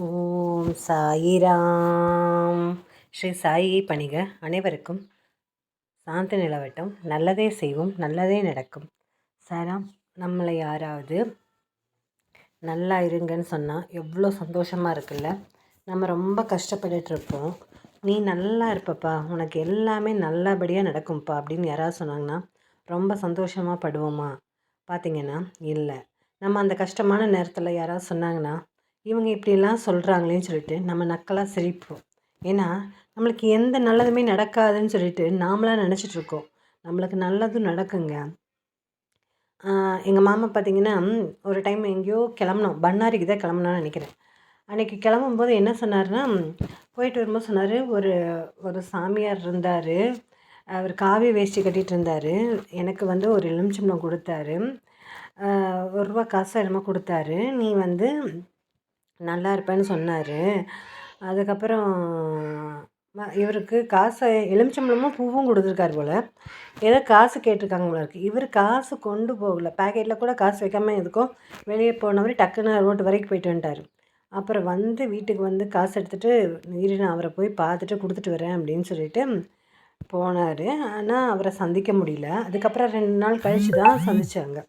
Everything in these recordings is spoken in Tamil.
ஓம் சாயிராம். ஸ்ரீ சாயி பணிக அனைவருக்கும் சாந்தி நிலவட்டும். நல்லதே செய்வோம் நல்லதே நடக்கும். சாராம் நம்மளை யாராவது நல்லா இருங்கன்னு சொன்னால் எவ்வளோ சந்தோஷமாக இருக்குல்ல? நம்ம ரொம்ப கஷ்டப்பட்டுட்ருப்போம். நீ நல்லா இருப்பப்பா உனக்கு எல்லாமே நல்லபடியாக நடக்கும்ப்பா அப்படின்னு யாராவது சொன்னாங்கன்னா ரொம்ப சந்தோஷமாக படுவோமா? பார்த்தீங்கன்னா இல்லை. நம்ம அந்த கஷ்டமான நேரத்தில் யாராவது சொன்னாங்கன்னா இவங்க இப்படிலாம் சொல்கிறாங்களேன்னு சொல்லிட்டு நம்ம நக்கலாக சிரிப்போம். ஏன்னா நம்மளுக்கு எந்த நல்லதுமே நடக்காதுன்னு சொல்லிட்டு நாமளாக நினச்சிட்ருக்கோம் நம்மளுக்கு நல்லதும் நடக்குங்க. எங்கள் மாமா பார்த்திங்கன்னா ஒரு டைம் எங்கேயோ கிளம்புனோம். பண்ணாரிக்கு தான் கிளம்புனான்னு நினைக்கிறேன். அன்றைக்கி கிளம்பும்போது என்ன சொன்னார்னா போயிட்டு வரும்போது சொன்னார் ஒரு ஒரு சாமியார் இருந்தார். அவர் காவி வேஷ்டி கட்டிகிட்டு இருந்தார். எனக்கு வந்து ஒரு எலுமிச்சம்பளம் கொடுத்தாரு. ஒரு ரூபா காசு என்னமோ கொடுத்தாரு. நீ வந்து நல்லா இருப்பேன்னு சொன்னார். அதுக்கப்புறம் இவருக்கு காசை எலுமிச்சம்பழமும் பூவும் கொடுத்துருக்காரு போல். ஏதோ காசு கேட்டிருக்காங்க போல இருக்குது இவர் காசு கொண்டு போகல. பேக்கெட்டில் கூட காசு வைக்காமல் எதுக்கும் வெளியே போனவர் டக்குன்னு ரோட்டு வரைக்கும் போயிட்டு வந்துட்டார். அப்புறம் வந்து வீட்டுக்கு வந்து காசு எடுத்துகிட்டு இரு நான் அவரை போய் பார்த்துட்டு கொடுத்துட்டு வரேன் அப்படின்னு சொல்லிட்டு போனார். ஆனால் அவரை சந்திக்க முடியல. அதுக்கப்புறம் ரெண்டு நாள் கழித்து தான் சந்தித்தாங்க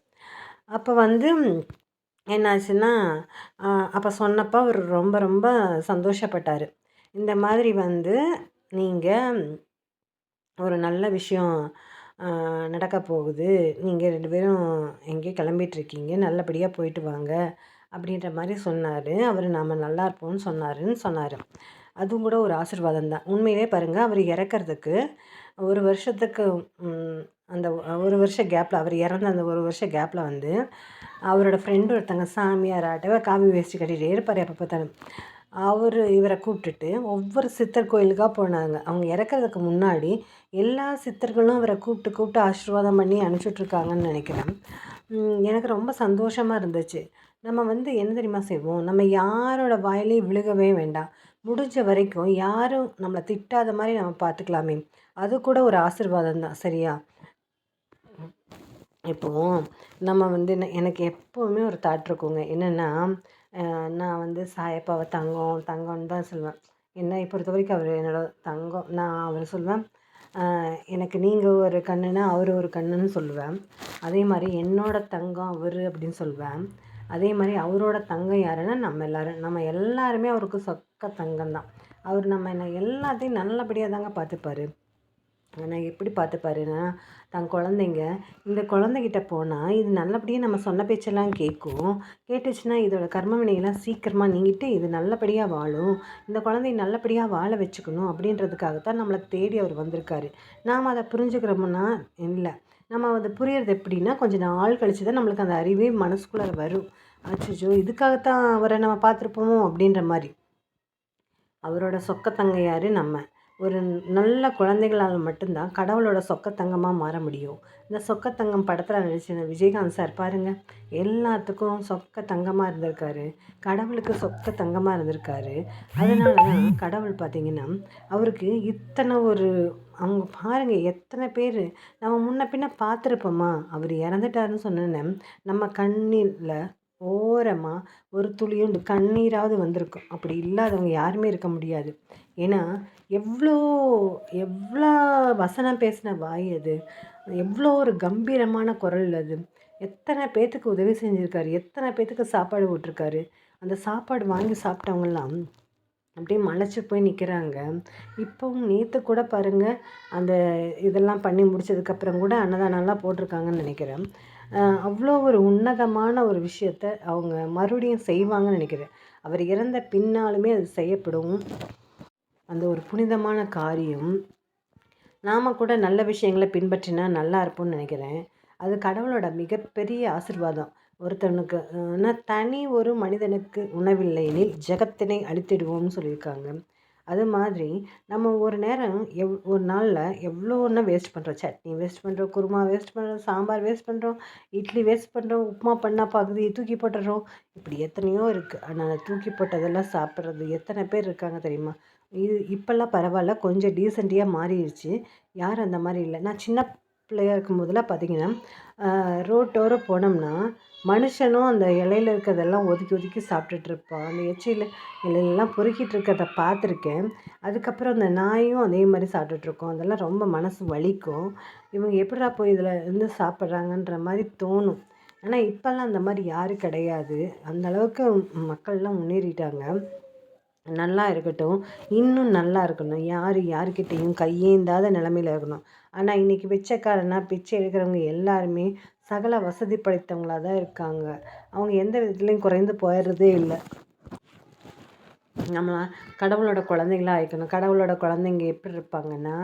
அப்போ வந்து என்னாச்சுன்னா அப்போ சொன்னப்போ அவர் ரொம்ப ரொம்ப சந்தோஷப்பட்டார். இந்த மாதிரி வந்து நீங்கள் ஒரு நல்ல விஷயம் நடக்க போகுது. நீங்கள் ரெண்டு பேரும் எங்கேயோ கிளம்பிகிட்ருக்கீங்க நல்லபடியாக போயிட்டு வாங்க. அப்படின்ற மாதிரி சொன்னார். அவர் நாம் நல்லா இருப்போம்னு சொன்னாருன்னு சொன்னார். அதுவும் கூட ஒரு ஆசிர்வாதம் தான். உண்மையிலே பாருங்கள் அவர் இறக்கிறதுக்கு ஒரு வருஷத்துக்கு அந்த ஒரு வருஷம் கேப்பில் அவர் இறந்த அந்த ஒரு வருஷ கேப்பில் வந்து அவரோட ஃப்ரெண்டு ஒருத்தங்க சாமியார் ஆட்டவர் காவி வேஸ்ட்டு கட்டிகிட்டே இருப்பார் எப்போ பார்த்தாலும் அவர் இவரை கூப்பிட்டுட்டு ஒவ்வொரு சித்தர் கோயிலுக்காக போனாங்க. அவங்க இறக்கிறதுக்கு முன்னாடி எல்லா சித்தர்களும் அவரை கூப்பிட்டு கூப்பிட்டு ஆசீர்வாதம் பண்ணி அனுப்பிச்சுட்ருக்காங்கன்னு நினைக்கிறேன். எனக்கு ரொம்ப சந்தோஷமாக இருந்துச்சு. நம்ம வந்து என்ன தெரியுமா செய்வோம்? நம்ம யாரோட வாயிலையும் விழுகவே வேண்டாம். முடிஞ்ச வரைக்கும் யாரும் நம்மளை திட்டாத மாதிரி நம்ம பார்த்துக்கலாமே. அது கூட ஒரு ஆசிர்வாதம் தான் சரியா? இப்போது நம்ம வந்து எனக்கு எப்போவுமே ஒரு தாட் இருக்குங்க. என்னென்னா நான் வந்து சாயப்பாவை தங்கம் தங்கம்னு தான் சொல்லுவேன். என்னை பொறுத்த வரைக்கும் அவர் என்னோடய தங்கம் நான் அவரை சொல்லுவேன். எனக்கு நீங்கள் ஒரு கண்ணுனா அவர் ஒரு கண்ணுன்னு சொல்லுவேன். அதே மாதிரி என்னோடய தங்கம் அவர் அப்படின்னு சொல்லுவேன். அதே மாதிரி அவரோட தங்கம் யாருன்னா நம்ம எல்லோரும் நம்ம எல்லாருமே அவருக்கு சொக்க தங்கம் தான் அவர் நம்ம என்ன எல்லாத்தையும் நல்லபடியாக தாங்க பார்த்துப்பாரு. ஆனால் எப்படி பார்த்துப்பாருன்னா தன் குழந்தைங்க இந்த குழந்தைகிட்ட போனால் இது நல்லபடியாக நம்ம சொன்ன பேச்செல்லாம் கேட்கும். கேட்டுச்சுன்னா இதோட கர்ம வினையெல்லாம் சீக்கிரமாக நீங்கிட்டு இது நல்லபடியாக வாழும். இந்த குழந்தைய நல்லபடியாக வாழ வச்சுக்கணும் அப்படின்றதுக்காகத்தான் நம்மளை தேடி அவர் வந்திருக்காரு. நாம் அதை புரிஞ்சுக்கிறோம்னா இல்லை. நம்ம அதை புரியறது எப்படின்னா கொஞ்சம் நாள் கழிச்சு தான் நம்மளுக்கு அந்த அறிவே மனசுக்குள்ளே வரும். அச்சோ இதுக்காகத்தான் அவரை நம்ம பார்த்துருப்போமோ அப்படின்ற மாதிரி. அவரோட சொக்கத்தங்கையார் நம்ம. ஒரு நல்ல குழந்தைகளால் மட்டும்தான் கடவுளோட சொக்கத்தங்கமாக மாற முடியும். இந்த சொக்கத்தங்கம் படத்தில் நடிச்சிருந்த விஜயகாந்த் சார் பாருங்கள் எல்லாத்துக்கும் சொக்க தங்கமாக இருந்திருக்காரு. கடவுளுக்கு சொக்க தங்கமாக இருந்திருக்காரு. அதனால தான் கடவுள் பார்த்திங்கன்னா அவருக்கு இத்தனை ஒரு அவங்க பாருங்கள் எத்தனை பேர் நம்ம முன்ன பின்ன பார்த்துருப்போமா அவர் இறந்துட்டாருன்னு சொன்னோன்னே நம்ம கண்ணில் ஓரமாக ஒரு துளியுண்டு கண்ணீராவது வந்திருக்கும். அப்படி இல்லாதவங்க யாருமே இருக்க முடியாது. ஏன்னா எவ்வளோ எவ்வளோ வசனம் பேசின வாய் அது. எவ்வளோ ஒரு கம்பீரமான குரல் அது. எத்தனை பேர்த்துக்கு உதவி செஞ்சுருக்காரு. எத்தனை பேர்த்துக்கு சாப்பாடு விட்டுருக்காரு அந்த சாப்பாடு வாங்கி சாப்பிட்டவங்கெல்லாம் அப்படியே மலைச்சி போய் நிற்கிறாங்க இப்போவும் நேற்று கூட பாருங்கள் அந்த இதெல்லாம் பண்ணி முடிச்சதுக்கப்புறம் கூட அன்னதானம்லாம் போட்டிருக்காங்கன்னு நினைக்கிறேன். அவ்வளோ ஒரு உன்னதமான ஒரு விஷயத்த அவங்க மறுபடியும் செய்வாங்கன்னு நினைக்கிறேன். அவர் இறந்த பின்னாலுமே அது செய்யப்படும். அந்த ஒரு புனிதமான காரியம். நாம் கூட நல்ல விஷயங்களை பின்பற்றினா நல்லா இருப்போம்னு நினைக்கிறேன். அது கடவுளோட மிகப்பெரிய ஆசிர்வாதம். ஒருத்தனுக்கு ஆனால் தனி ஒரு மனிதனுக்கு உணவில்லை எனில் ஜெகத்தினை அழித்திடுவோம்னு சொல்லியிருக்காங்க. அது மாதிரி நம்ம ஒரு நேரம் எவ் ஒரு நாளில் எவ்வளோ ஒன்று வேஸ்ட் பண்ணுறோம் சட்னி வேஸ்ட் பண்ணுறோம் குருமா வேஸ்ட் பண்ணுறோம் சாம்பார் வேஸ்ட் பண்ணுறோம் இட்லி வேஸ்ட் பண்ணுறோம் உப்புமா பண்ணால் பகுதியை தூக்கி போட்டுடுறோம். இப்படி எத்தனையோ இருக்குது ஆனால் தூக்கி போட்டதெல்லாம் சாப்பிட்றது எத்தனை பேர் இருக்காங்க தெரியுமா? இது இப்போல்லாம் பரவாயில்ல. கொஞ்சம் டீசெண்டியாக மாறிடுச்சு. யாரும் அந்த மாதிரி இல்லை. நான் சின்ன பிள்ளையாக இருக்கும் போதெல்லாம் பார்த்திங்கன்னா ரோட்டோரம் போனோம்னா மனுஷனும் அந்த இலையில இருக்கிறதெல்லாம் ஒதுக்கி ஒதுக்கி சாப்பிட்டுட்டு அந்த எச்சில் இலையிலலாம் பொறுக்கிட்டு இருக்கிறத பார்த்துருக்கேன். அதுக்கப்புறம் அந்த நாயும் அதே மாதிரி சாப்பிட்டுட்ருக்கோம் அதெல்லாம் ரொம்ப மனசு வலிக்கும். இவங்க எப்படிடா போய் இதில் இருந்து சாப்பிட்றாங்கன்ற மாதிரி தோணும். ஆனால் இப்போல்லாம் அந்த மாதிரி யாரும் கிடையாது. அந்த அளவுக்கு மக்கள்லாம் முன்னேறிட்டாங்க. நல்லா இருக்கட்டும். இன்னும் நல்லா இருக்கணும். யார் யாருக்கிட்டேயும் கையேந்தாத நிலமையில இருக்கணும். ஆனால் இன்றைக்கி பிச்சைக்காரனா பிச்சை எடுக்கிறவங்க எல்லாருமே சகல வசதி படைத்தவங்களாக தான் இருக்காங்க. அவங்க எந்த விதத்துலேயும் குறைந்து போயிடுறதே இல்லை. நம்ம கடவுளோட குழந்தைங்களா ஆயிக்கணும். கடவுளோட குழந்தைங்க எப்படி இருப்பாங்கன்னா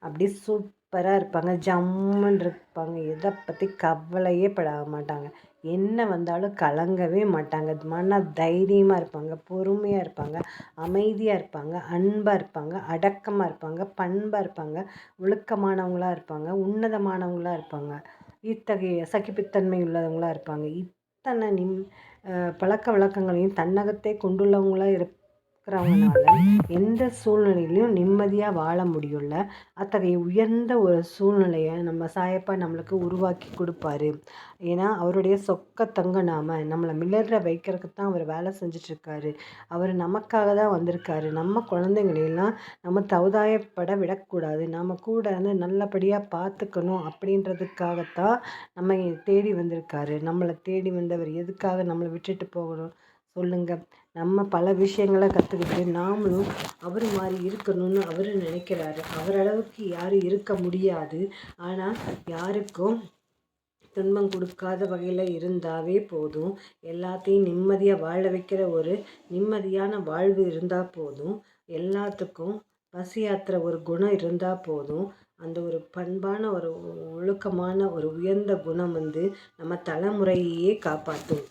அப்படியே சூப்பராக இருப்பாங்க. ஜம்முன்னு இருப்பாங்க. எதை பற்றி கவலையே பட மாட்டாங்க. என்ன வந்தாலும் கலங்கவே மாட்டாங்க. மன தைரியமாக இருப்பாங்க. பொறுமையாக இருப்பாங்க. அமைதியாக இருப்பாங்க. அன்பாக இருப்பாங்க. அடக்கமாக இருப்பாங்க. பண்பாக இருப்பாங்க. ஒழுக்கமானவங்களாக இருப்பாங்க. உன்னதமானவங்களாக இருப்பாங்க. இத்தகைய சகிப்புத்தன்மை உள்ளவங்களாக இருப்பாங்க. இத்தனை நிம் பழக்க வழக்கங்களையும் தன்னகத்தே கொண்டுள்ளவங்களாக இருப் இருக்கிறவங்கனால எந்த சூழ்நிலையிலையும் நிம்மதியாக வாழ முடியும்ல அத்தகைய உயர்ந்த ஒரு சூழ்நிலையை நம்ம சாயப்பா நம்மளுக்கு உருவாக்கி கொடுப்பாரு. ஏன்னா அவருடைய சொக்க தங்க நாம நம்மளை மிளற வைக்கிறதுக்கு தான் அவர் வேலை செஞ்சிட்ருக்காரு. அவர் நமக்காக தான் வந்திருக்காரு. நம்ம குழந்தைங்களையெல்லாம் நம்ம தவுதாயப்பட விடக்கூடாது. நம்ம கூட வந்து நல்லபடியாக பார்த்துக்கணும் அப்படின்றதுக்காகத்தான் நம்ம தேடி வந்திருக்காரு. நம்மளை தேடி வந்தவர் எதுக்காக நம்மளை விட்டுட்டு போகணும்? சொல்லுங்கள் நம்ம பல விஷயங்களை கற்றுக்கிட்டு நாமளும் அவர் மாதிரி இருக்கணும்னு அவர் நினைக்கிறாரு. அவரளவுக்கு யாரும் இருக்க முடியாது. ஆனால் யாருக்கும் துன்பம் கொடுக்காத வகையில் இருந்தாவே போதும். எல்லாத்தையும் நிம்மதியாக வாழ வைக்கிற ஒரு நிம்மதியான வாழ்வு இருந்தால் போதும். எல்லாத்துக்கும் பசியாற்றுற ஒரு குணம் இருந்தால் போதும். அந்த ஒரு பண்பான ஒரு ஒழுக்கமான ஒரு உயர்ந்த குணம் வந்து நம்ம தலைமுறையே காப்பாற்றும்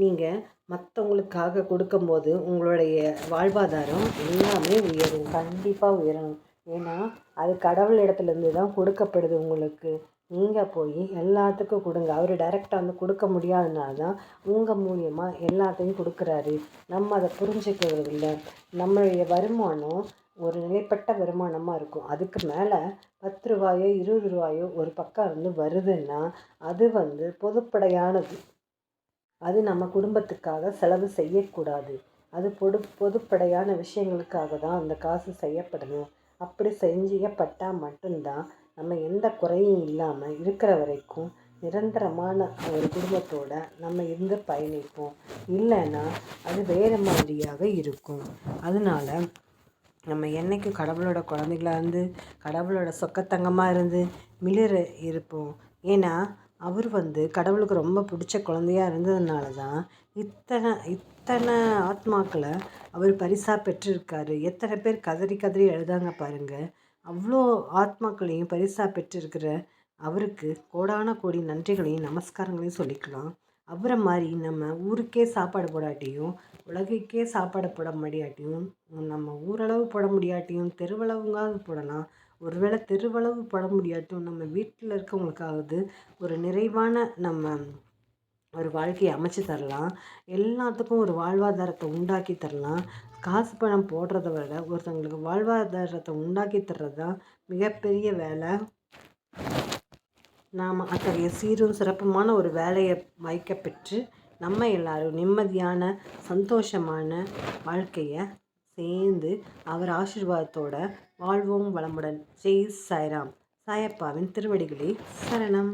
நீங்கள் மற்றவங்களுக்காக கொடுக்கும்போது உங்களுடைய வாழ்வாதாரம் எல்லாமே உயரும். கண்டிப்பாக உயரும் ஏன்னா அது கடவுள் இடத்துலேருந்து தான் கொடுக்கப்படுது உங்களுக்கு. நீங்கள் போய் எல்லாத்துக்கும் கொடுங்க. அவர் டைரெக்டாக வந்து கொடுக்க முடியாதனால தான் உங்கள் மூலியமாக எல்லாத்தையும் கொடுக்குறாரு. நம்ம அதை புரிஞ்சுக்கிறது இல்லை. நம்மளுடைய வருமானம் ஒரு நிலைப்பட்ட வருமானமாக இருக்கும். அதுக்கு மேலே பத்து ரூபாயோ இருபது ரூபாயோ ஒரு பக்கம் இருந்து வருதுன்னா அது வந்து பொதுப்படையானது. அது நம்ம குடும்பத்துக்காக செலவு செய்யக்கூடாது. அது பொது பொதுப்படையான விஷயங்களுக்காக தான் அந்த காசு செய்யப்படணும். அப்படி செஞ்சப்பட்டால் மட்டும்தான் நம்ம எந்த குறையும் இல்லாமல் இருக்கிற வரைக்கும் நிரந்தரமான ஒரு குடும்பத்தோடு நம்ம இருந்து பயணிப்போம். இல்லைன்னா அது வேறு மாதிரியாக இருக்கும். அதனால நம்ம என்றைக்கும் கடவுளோட குழந்தைகளாக இருந்து கடவுளோட சொக்கத்தங்கமாக இருந்து மிளிர இருப்போம். ஏன்னா அவர் வந்து கடவுளுக்கு ரொம்ப பிடிச்ச குழந்தையா இருந்ததுனால தான் இத்தனை இத்தனை ஆத்மாக்களை அவர் பரிசாக பெற்றிருக்காரு. எத்தனை பேர் கதறி கதறி எழுதாங்க பாருங்கள் அவ்வளோ ஆத்மாக்களையும் பரிசாக பெற்றிருக்கிற அவருக்கு கோடான கோடி நன்றிகளையும் நமஸ்காரங்களையும் சொல்லிக்கலாம். அவரை மாதிரி நம்ம ஊருக்கே சாப்பாடு போடாட்டியும் உலகைக்கே சாப்பாடு போட முடியாட்டியும் நம்ம ஊரளவு போட முடியாட்டியும் தெருவளவுங்காவது போடலாம். ஒருவேளை தெருவளவு பட முடியாட்டும் நம்ம வீட்டில் இருக்கவங்களுக்காவது ஒரு நிறைவான நம்ம ஒரு வாழ்க்கையை அமைச்சு தரலாம். எல்லாத்துக்கும் ஒரு வாழ்வாதாரத்தை உண்டாக்கி தரலாம். காசு பணம் போடுறத விட ஒருத்தவங்களுக்கு வாழ்வாதாரத்தை உண்டாக்கி தர்றது தான் மிகப்பெரிய வேலை. நாம் அத்தகைய சீரும் சிறப்புமான ஒரு வேலையை வைக்கப்பெற்று நம்ம எல்லோரும் நிம்மதியான சந்தோஷமான வாழ்க்கையை சேர்ந்து அவர் ஆசீர்வாதத்தோட வாழ்வோம் வளமுடன். ஜெய் சாய்ராம். சாயப்பாவின் திருவடிகளே சரணம்.